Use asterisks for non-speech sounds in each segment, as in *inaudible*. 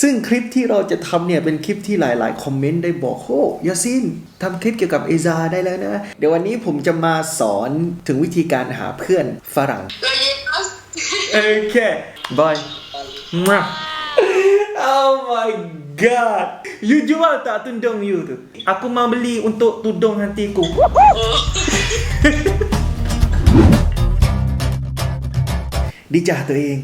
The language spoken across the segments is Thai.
ซึ่งคลิปที่เราจะทำเนี่ยเป็นคลิปที่หลาย ๆ คอมเมนต์ได้บอกโอ้ยาซินทำคลิปเกี่ยวกับเอซาได้แล้วนะ เดี๋ยววันนี้ผมจะมาสอนถึงวิธีการหาเพื่อนฝรั่ง Yes. โอเคบาย Oh my god You jual tak tudung you tu? Aku mau beli untuk tudung hatiku Oh. ดีจ้าตัวเอง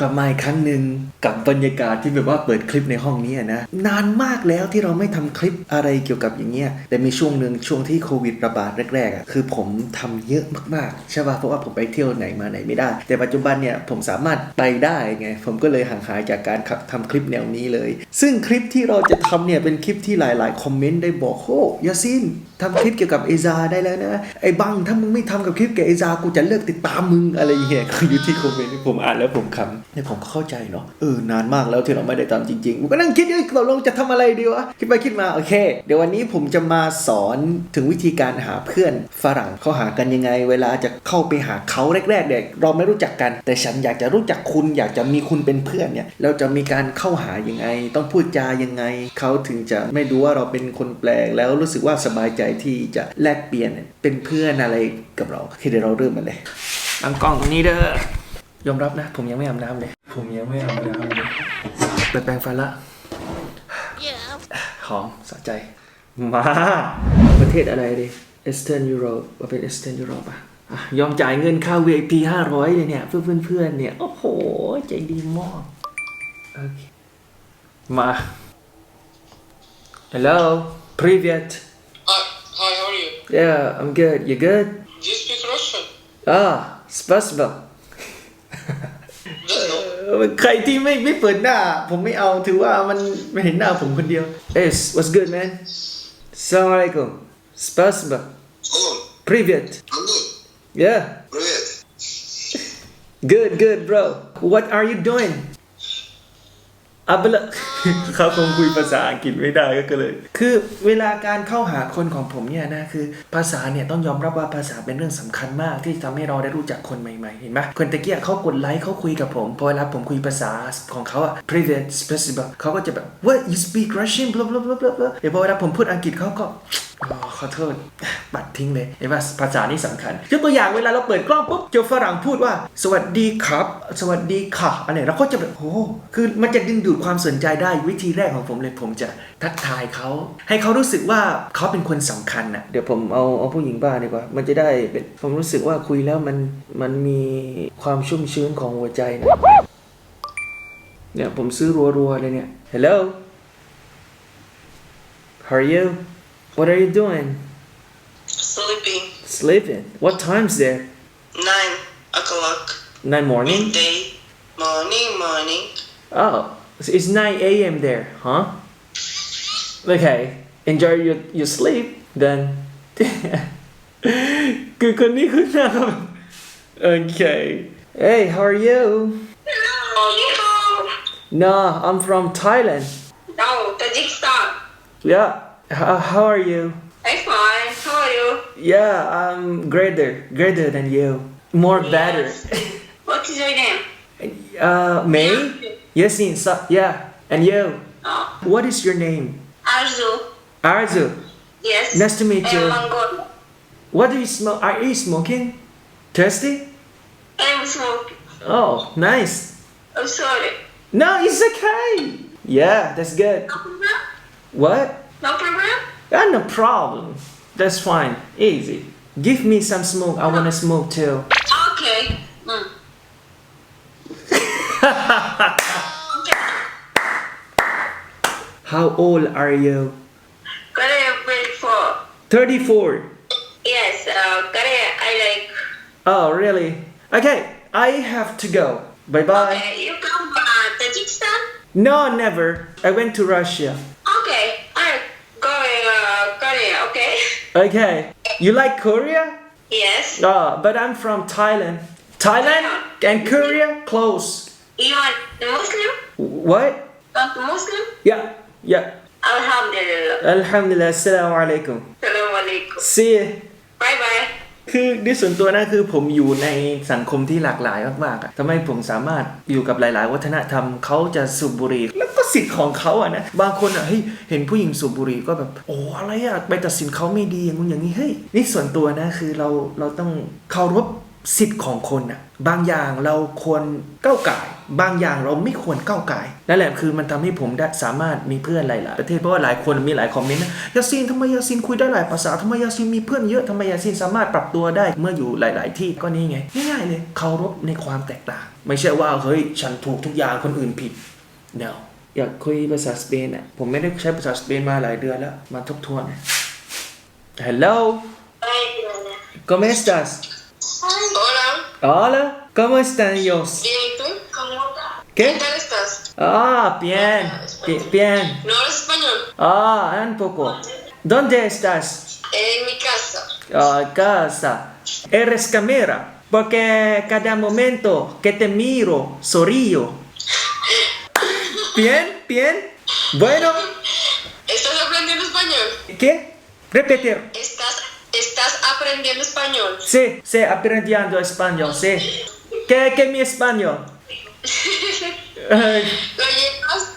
กลับมาอีกครั้งหนึ่งกับบรรยากาศที่แบบว่าเปิดคลิปในห้องนี้นะนานมากแล้วที่เราไม่ทำคลิปอะไรเกี่ยวกับอย่างเงี้ยแต่มีช่วงหนึ่งช่วงที่โควิดระบาดแรกๆอะคือผมทำเยอะมากๆใช่ป่ะเพราะว่าผมไปเที่ยวไหนมาไหนไม่ได้ แต่ปัจจุบันเนี่ยผมสามารถไปได้ไงผมก็เลยห่างหายจากการทำคลิปแนวนี้เลย ซึ่งคลิปที่เราจะทำเนี่ยเป็นคลิปที่หลายๆคอมเมนต์ได้บอกโอ้ยาซินทำคลิปเกี่ยวกับเอซาได้แล้วนะไอ้บังถ้ามึงไม่ทำกับคลิปเกี่ยวกับเอซากูจะเลิกติดตามมึงอะไรเงี้ยคืออยู่ที่คอมเมนต์ผมอ่านแล้วผมขำ เนี่ยผมก็เข้าใจเนาะเออนานมากแล้วที่เราไม่ได้ทำจริงๆผมก็นั่งคิดเอ้ยตกลงจะทำอะไรดีวะคิดไปคิดมาโอเค เดี๋ยววันนี้ผมจะมาสอนถึงวิธีการหาเพื่อนฝรั่งเขาหากันยังไง เวลาจะเข้าไปหาเขาแรกๆเนี่ยเราไม่รู้จักกัน แต่ฉันอยากจะรู้จักคุณอยากจะมีคุณเป็นเพื่อนเนี่ยเราจะมีการเข้าหายังไง ต้องพูดจายังไงเขาถึงจะไม่รู้ว่าเราเป็นคนแปลกแล้วรู้สึกว่าสบายใจที่จะแลกเปลี่ยนเป็นเพื่อนอะไรกับเราโอเคเดี๋ยวเราเริ่มกันเลยอังกล้องตรงนี้เด้อ ยอมรับนะ ผมยังไม่อาบน้ำเลย ผมยังไม่อาบน้ำเลยเปิดแปรงฟันละ Yeah. หอมสะใจ มา ประเทศอะไรดิ Eastern Europe ว่าเป็น Eastern Europe อ่ะอ่ะ ยอมจ่ายเงินค่า VIP 500เลยเนี่ย เพื่อนเพื่อนๆเนี่ย โอ้โห ใจดีมาก โอเค มา Hello Привет Hi, hi, how are you? Yeah I'm good You good Do you speak Russian? Ah Spasibo ใครที่ไม่ไม่เปิดหน้า ผมไม่เอาถือว่ามันไม่เห็นหน้าผมคนเดียว Hey what's good man Assalamu alaikum Spasibo Hello, Привет I'm good. Yeah Привет. Good, good, bro. What are you doing? อับละเขาคงคุยภาษาอังกฤษไม่ได้ก็เลย คือเวลาการเข้าหาคนของผมเนี่ยนะคือ ภาษาเนี่ยต้องยอมรับว่าภาษาเป็นเรื่องสำคัญมากที่ทำให้เราได้รู้จักคนใหม่ๆ เห็นไหมคนตะเกียเขากดไลค์เขาคุยกับผมพอเวลาผมคุยภาษาของเขาอะ private specific เขาก็จะแบบ what you speak Russian blah blah blah blah เดี๋ยวพอเวลาผมพูดอังกฤษเขาก็ ขอโทษปัดทิ้งเลยเห็นว่าภาษานี่สำคัญยกตัวอย่างเวลาเราเปิดกล้องปุ๊บเจอฝรั่งพูดว่า สวัสดีครับ สวัสดีค่ะอะไรเราก็จะแบบโอ้คือมันจะดึงดูดความสนใจได้วิธีแรกของผมเลยผมจะทักทายเขา ให้เขารู้สึกว่าเขาเป็นคนสำคัญน่ะเดี๋ยวผมเอาเอาผู้หญิงบ้านดีกว่า มันจะได้เป็นผมรู้สึกว่าคุยแล้วมันมันมีความชุ่มชื้นของหัวใจนะเนี่ยผมซื้อรัวๆเลยเนี่ย Hello How are you What are you doing? Sleeping. Sleeping. What time's there? Nine o'clock. Nine morning. Midday. Morning, morning. Oh, so it's nine a.m. there, huh? Okay. Enjoy your your sleep then. *laughs* Good Okay. Hey, how are you? Hello. No, I'm from Thailand. No, Tajikistan. Yeah. How, how are you? I'm fine. How are you? Yeah, I'm greater, greater than you. More better. *laughs* What is your name? uh, May? Yes, in so- yeah. And you? Oh, What is your name? Arzu. Arzu. Yes. Nice to meet I'm you. Mongol. What do you smoke? Are you smoking? Thirsty? I'm smoking. Oh, nice. I'm sorry. No, it's okay. Yeah, that's good. What? No problem? No problem. That's fine. Easy. Give me some smoke. I wanna smoke too. Okay. Mm. *laughs* How old are you? Korea grade four. 34. Yes, uh, Korea I like. Oh, really? Okay, I have to go. Bye bye. Okay, you come uh, Tajikistan? No, never. I went to Russia. Okay, I going uh, Korea. Okay. You like Korea? Yes. Ah, but I'm from Thailand. Thailand and Korea close. You are Muslim? What? Not Muslim? Yeah, yeah. Alhamdulillah. Alhamdulillah. Assalamu alaikum. Assalamu alaikum. See you. คือดิส่วนตัวนะคือผมอยู่ในสังคมที่หลากหลายมากๆอะทำให้ผมสามารถอยู่กับหลาย ๆ วัฒนธรรมเขาจะสูบบุหรี่แล้วก็สิทธิ์ของเขาอะนะบางคนอะเฮ้ยเห็นผู้หญิงสูบบุหรี่ก็แบบโอ้อะไรอะไปตัดสินเขาไม่ดีอย่างงู้นอย่างนี้เฮ้ยนี่ส่วนตัวนะคือเราเราต้องเคารพสิทธิ์ของคนอะ บางอย่างเราควรก้าวไก่ายบางอย่างเราไม่ควรก้าวไก่ายนั่นแหละคือมันทำให้ผมได้สามารถมีเพื่อนหลายๆประเทศเพราะว่าหลายคนมีหลายคอมเมนต์นะยาซินทำไมยาซินคุยได้หลายภาษาทำไมยาซินมีเพื่อนเยอะทำไมยาซินสามารถปรับตัวได้เมื่ออยู่หลาย ๆ ที่ก็นี่ไงง่ายๆเลยเคารพในความแตกต่าง ไม่ใช่ว่าเฮ้ยฉันถูกทุกอย่างคนอื่นผิด no อยากคุยภาษาสเปนอะผมไม่ได้ใช้ภาษาสเปนมาหลายเดือนแล้วมาทบทวน hello Ay, Diana. ¿cómo estás Hola. ¿cómo están ellos Bien, ¿y tú? ¿Cómo ¿Qué? tal estás? ah bien bi- bien ¿No hablas español? ah un poco ¿dónde estás En mi casa. Ah, casa. Eres cámara. Porque cada momento que te miro, sonrío. Bien, bien. Bueno, *laughs* ¿Estás aprendiendo español? ¿qué? Repetir. ¿Estás, aprendiendo español? Sí, sí, aprendiendo español, sí. ¿Qué, qué mi español? *laughs* ¿Lo llevas?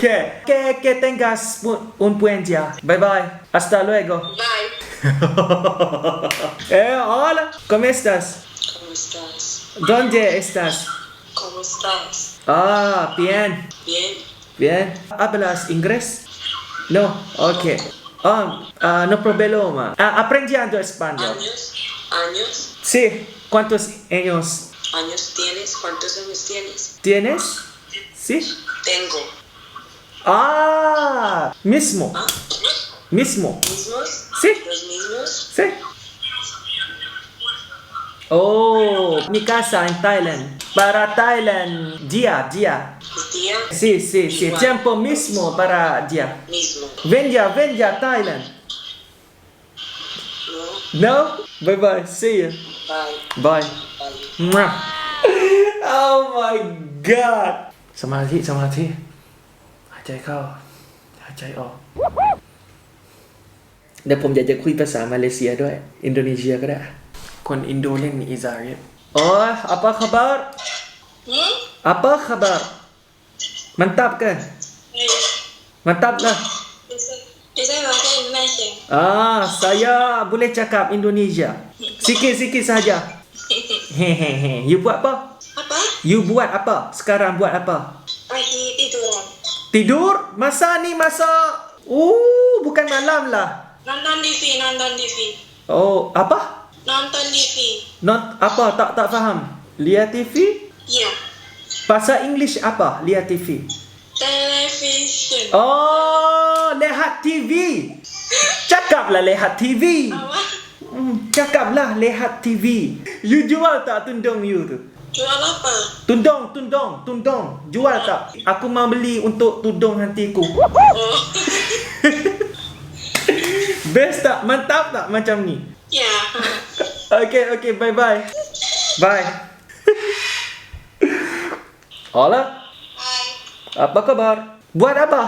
¿Qué? Que, que tengas un, un buen día. Bye bye. Hasta luego. Bye. *laughs* Eh, hola. ¿Cómo estás? ¿Cómo estás? ¿Dónde estás? ¿Cómo estás? Ah, bien. Bien. Bien. ¿Hablas inglés? No, ok. Ah, ah, no problema. Ah, aprendiendo español. ¿Años? ¿Años? Sí. ¿Cuántos años ¿Años tienes? ¿Cuántos años tienes? tienes? Sí. Tengo. Ah, mismo. ¿Ah? Mismo. ¿Mismos? Sí. ¿Los mismos? Sí. Oh, mi casa en Thailand. Para Thailand, día, día. ¿Día? Sí, sí, sí. Igual. Tiempo mismo para día. Mismo. Ven ya, ven ya, Thailand. No. No? Bye bye. See you. Bye. Bye. Bye. Mwah. Oh my god สมาธิ สมาธิ หายใจเข้า หายใจออก เดี๋ยวผมอยากจะคุยภาษามาเลเซียด้วย อินโดนีเซียก็ได้ kon indolin ni ya. Oh, apa khabar? Hmm? Apa khabar? Mantap ke? Ya. Mantap ke? Saya Ah, saya boleh cakap Indonesia. *laughs* Sikit-sikit saja. *laughs* Hehehe. you buat apa? Apa? You buat apa? Sekarang buat apa? Lagi tidur. Tidur? Masa ni masa... Uh, oh, bukan malam lah. Nonton TV, nonton TV. Oh, apa? Nonton TV. Not apa? Tak tak faham. Lihat TV? Iya. Bahasa English apa? Lihat TV. Television. Oh, lihat TV. Cakaplah lihat TV. Apa? Hmm, cakaplah lihat TV. You jual tak tundung you tu? Jual apa? Tundung, tundung, tundung. Jual tak? Aku mau beli untuk tudung hantiku. Oh. *laughs* Best tak? Mantap tak macam ni? Ya. Okay, okay, bye bye. Bye. Hola, Hai. apa kabar? Buat apa?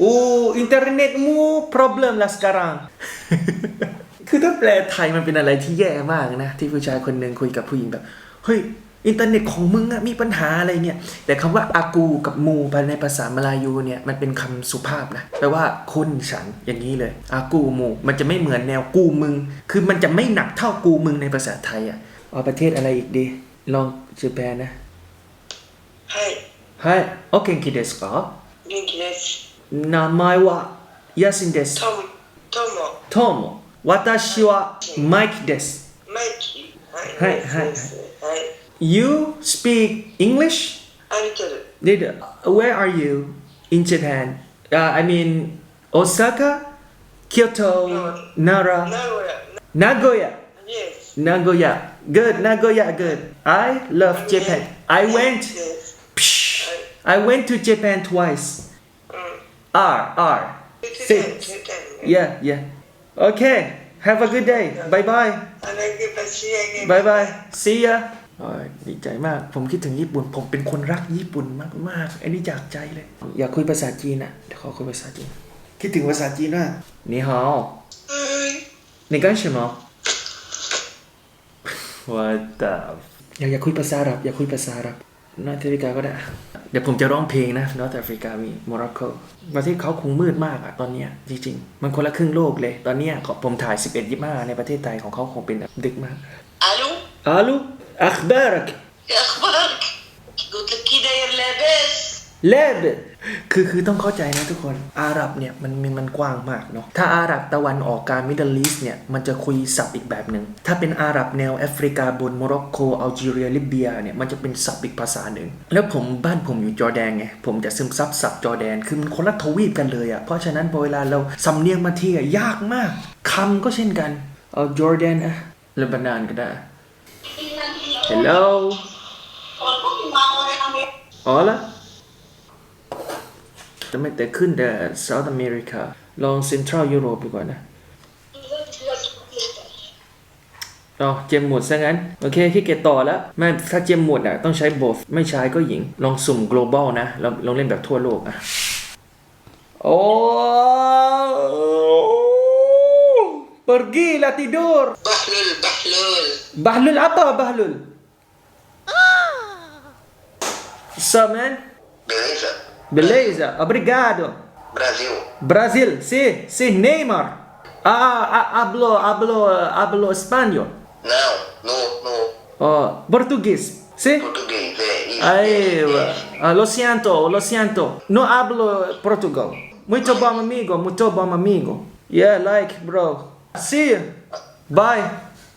Oh, internetmu problem lah sekarang. คือถ้าแปลไทยมันเป็นอะไรที่แย่มากนะ ที่ผู้ชายคนหนึ่งคุยกับผู้หญิงแบบ เฮ้ย อินเทอร์เน็ตของมึงอะมีปัญหาอะไรเนี่ย แต่คำว่าอากูกับมูภายในภาษามลายูเนี่ย มันเป็นคำสุภาพนะแปลว่าคุณฉันอย่างนี้เลย อากูมูมันจะไม่เหมือนแนวกูมึง คือมันจะไม่หนักเท่ากูมึงในภาษาไทยอะเอาประเทศอะไรอีกดี ลองจีแปนนะ Hai. はいお元気ですか元気です。名前はヤシンですトム。トモ。どうも私はマイキですマイキー。はいはいですはい。 you speak English? Did where are you in Japan? Uh, I mean Osaka, Kyoto, no. Nara, Nagoya. Nagoya. Yes. Nagoya. Good. Nagoya. Good. I love Japan. I went. Yes. Psh, I went to Japan twice. Mm. R R. Yeah. Yeah. Okay. Have a good day. Bye bye. Bye bye. See ya. ดีใจมาก ผมคิดถึงญี่ปุ่น ผมเป็นคนรักญี่ปุ่นมากมาๆอันนี้จากใจเลย อยากคุยภาษาจีนอะเดี๋ยวขอคุยภาษาจีน คิดถึงภาษาจีนว่า你好你干什么我的อยากอยากคุยภาษาอับ อยากคุยภาษาอับนอร์ทแอฟริกาก็ได้ เดี๋ยวผมจะร้องเพลงนะนอร์ทแอฟริกามีโมร็อกโกประเทศเขาคงมืดมากอะตอนเนี้ยจริงๆ มันคนละครึ่งโลกเลย ตอนเนี้ยผมถ่าย 11 25 ในประเทศไทยของเขาคงเป็นดึกมากอาลุ อัคบารัก ايه اخبارك قلت لك كده يا لاباس เลบคือคือต้องเข้าใจนะทุกคน อาหรับเนี่ยมันมันมันกว้างมากเนาะ ถ้าอาหรับตะวันออกกลางมิดเดิลอีสเนี่ยมันจะคุยศัพท์อีกแบบหนึ่ง ถ้าเป็นอาหรับแนวแอฟริกาบนโมร็อกโก อัลจีเรีย ลิเบียเนี่ยมันจะเป็นศัพท์อีกภาษาหนึ่ง แล้วผมบ้านผมอยู่จอร์แดนไง ผมจะซึมซับศัพท์จอร์แดน คือมันคนละทวีปกันเลยอะ่ะ เพราะฉะนั้นพอเวลาเราสำเนียงมาทีอะยากมากคำก็เช่นกัน เอาจอร์แดนอะเลบานานก็ได้ Hello. Hola. จะไม่แต่ขึ้นแต่ South America ลองเซ็นทรัลยุโรปดีกว่านะเอาเจมหมวดซะงั้น โอเคขี้เกียจต่อแล้ว ไม่ ถ้าเจมหมวดอะ ต้องใช้ both ไม่ใช้ก็หญิง ลองสุ่ม global นะ ลองลองเล่นแบบทั่วโลกอะ โอ้ pergi lah ดูร์บาฮลุลบาฮลุลบาฮลุลอะไรบาฮลุล What's up, man? Beleza. Beleza, obrigado. Brasil. Brasil, sim, sim, Neymar. Ah, ah, ah, hablo, hablo, hablo espanhol? Não, no, no. Oh, português, sim? Português, é, isso. Aí, é, é. lo siento, lo siento. Não hablo Portugal. Muito bom, amigo, muito bom, amigo. Yeah, like, bro. See you. Bye.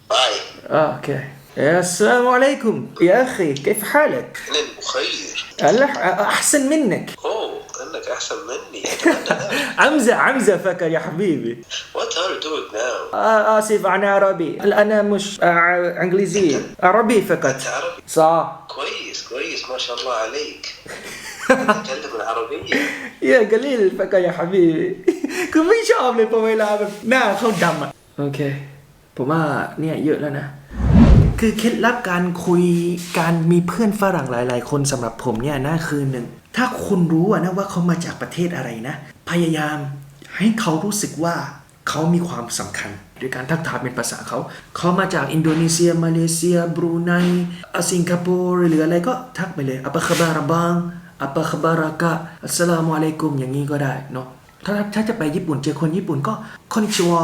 Bye. Okay. السلام عليكم يا أخي كيف حالك؟ اهلا بخير الله أحسن منك اوه انك احسن مني *laughs* عمزة عمزة فكر يا حبيبي What are you doing now? آه آسف أنا عربي أنا مش آه إنجليزي عربي فقط انت عربي صح كويس كويس ما شاء الله عليك *laughs* تتكلم العربية يا قليل فكر يا حبيبي *laughs* คือไม่ชอบเลยพอเวลาแบบหน้าเขาดำอ่ะ โอเค ผมว่าเนี่ยเยอะแล้วนะ คือเคล็ดลับการคุยการมีเพื่อนฝรั่งหลาย ๆ คนสำหรับผมเนี่ยนะคือหนึ่งถ้าคุณรู้นะว่าเขามาจากประเทศอะไรนะ พยายามให้เขารู้สึกว่าเขามีความสำคัญด้วยการทักทายเป็นภาษาเขา เขามาจากอินโดนีเซีย มาเลเซีย บรูไนสิงคโปร์หรืออะไรก็ทักไปเลยอัปะคบาระบังอัปะคบารากะอัสลามุอะลัยกุมอย่างนี้ก็ได้เนาะถ้าถ้าจะไปญี่ปุ่นเจอคนญี่ปุ่นก็คอนิชิวะ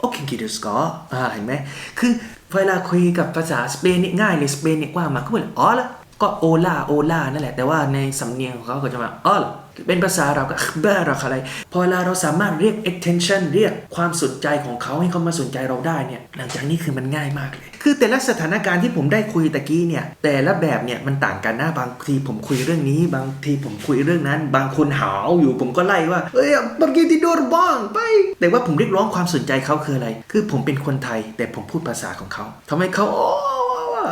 โอเคกิเดสกออ่าเห็นไหมคือ เวลาคุยกับภาษาสเปนนี่ง่ายเลยสเปนนี่กว้างมากก็เหมือนอ๋อละก็โอลาโอลานั่นแหละแต่ว่าในสำเนียงของเขาก็จะมาอ๋อละ เป็นภาษาเราก็เบอร์เราอะไร พอเวลาเราสามารถเรียก attention เรียกความสนใจของเขาให้เขามาสนใจเราได้เนี่ย หลังจากนี้คือมันง่ายมากเลย คือแต่ละสถานการณ์ที่ผมได้คุยตะกี้เนี่ย แต่ละแบบเนี่ยมันต่างกันนะ บางทีผมคุยเรื่องนี้ บางทีผมคุยเรื่องนั้น บางคนหาวอยู่ผมก็ไล่ว่า เอ้ยบางทีที่โดนบ้างไป แต่ว่าผมเรียกร้องความสนใจเขาคืออะไร คือผมเป็นคนไทย แต่ผมพูดภาษาของเขาทำให้เขาโ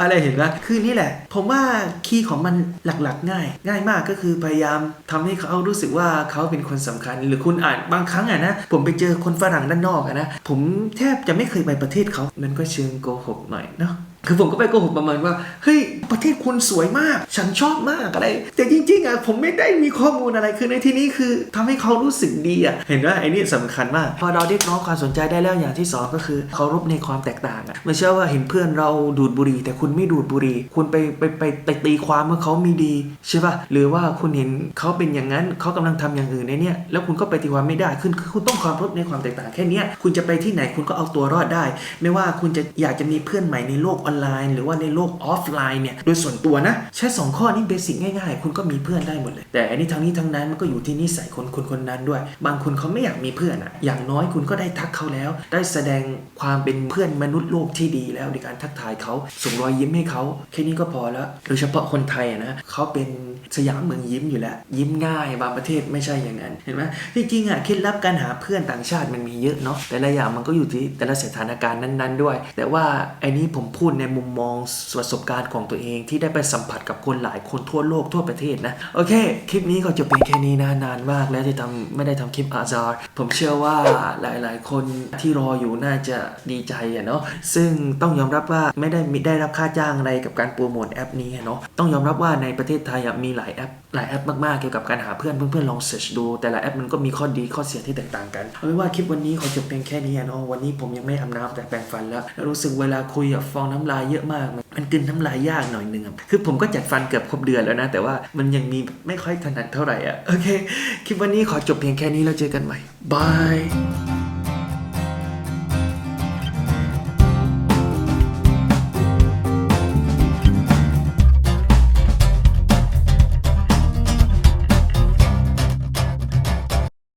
อะไรเห็นไหมคือนี่แหละ ผมว่าคีย์ของมันหลักๆ ง่าย ง่ายมากก็คือพยายามทำให้เขารู้สึกว่าเขาเป็นคนสำคัญ หรือคุณอ่านบางครั้งอะนะผมไปเจอคนฝรั่งด้านนอกอะนะผมแทบจะไม่เคยไปประเทศเขามันก็เชิงโกหกหน่อยเนาะ คือผมก็ไปโกหกประมาณว่า เฮ้ย ประเทศคุณสวยมาก ฉันชอบมากอะไร แต่จริง ๆอะผมไม่ได้มีข้อมูลอะไรคือในที่นี้คือทำให้เขารู้สึกดีอะเห็นว่าไอ้นี่สำคัญมาก พอเราเรียกร้องความสนใจได้แล้วอย่างที่สองก็คือเคารพในความแตกต่างอะไม่ใช่ว่าเห็นเพื่อนเราดูดบุหรี่แต่คุณไม่ดูดบุหรี่คุณไปไปไปไปตีความว่าเขามีดีใช่ป่ะหรือว่าคุณเห็นเขาเป็นอย่างนั้นเขากำลังทำอย่างอื่นในเนี้ยแล้วคุณก็ไปตีความไม่ได้คือคือคุณต้องเคารพในความแตกต่างแค่เนี้ยคุณจะไปที่ไหนคุณก็เอาตัวรอดได้ ไม่ว่าคุณจะอยากจะมีเพื่อนใหม่ในโลกออนไลน์ หรือว่าในโลกออฟไลน์เนี่ยโดยส่วนตัวนะใช้ 2 ข้อนี้เบสิกง่ายๆ คุณก็มีเพื่อนได้หมดเลย แต่อันนี้ทั้งนี้ทั้งนั้นมันก็อยู่ที่นิสัยคนคนคนนั้นด้วย บางคนเขาไม่อยากมีเพื่อนอะอย่างน้อยคุณก็ได้ทักเขาแล้ว ได้แสดงความเป็นเพื่อนมนุษย์โลกที่ดีแล้วในการทักทายเขาส่งรอยยิ้มให้เขาแค่นี้ก็พอแล้ว โดยเฉพาะคนไทยอะนะเขาเป็นสยามเมืองยิ้มอยู่แล้ว ยิ้มง่ายบางประเทศไม่ใช่อย่างนั้นเห็นไหมจริงๆอะเคล็ดลับการหาเพื่อนต่างชาติมันมีเยอะเนาะแต่ละอย่างมันก็อยู่ที่แต่ละสถานการณ์นั้น ๆ ด้วย แต่ว่าไอ้นี้ผมพูดในมุมมองประสบการณ์ของตัวเองที่ได้ไปสัมผัสกับคนหลายคนทั่วโลกทั่วประเทศนะโอเค คลิปนี้ก็จะเป็นแค่นี้นะนานมากแล้วที่ทำไม่ได้ทำคลิปอาซาร์ผมเชื่อว่าหลาย ๆ คนที่รออยู่น่าจะดีใจอะเนาะซึ่งต้องยอมรับว่าไม่ได้มีได้รับค่าจ้างอะไรกับการโปรโมทแอปนี้อะเนาะต้องยอมรับว่าในประเทศไทยมีหลายแอป หลายแอปมาก ๆ เกี่ยวกับการหาเพื่อนเพื่อนๆลองเสิร์ชดู แต่ละแอปมันก็มีข้อดีข้อเสียที่แตกต่างกันเอาเป็นว่าคลิปวันนี้ขอจบเพียงแค่นี้อะเนาะวันนี้ผมยังไม่อาบน้ำแต่แปรงฟันแล้วแล้วรู้สึกเวลาคุยอะฟองน้ำลายเยอะมาก มันกินน้ำลายยากหน่อยนึงคือผมก็จัดฟันเกือบครบเดือนแล้วนะ แต่ว่ามันยังมีไม่ค่อยถนัดเท่าไหร่อะโอเค คลิปวันนี้ขอจบเพียงแค่นี้แล้วเจอกันใหม่บาย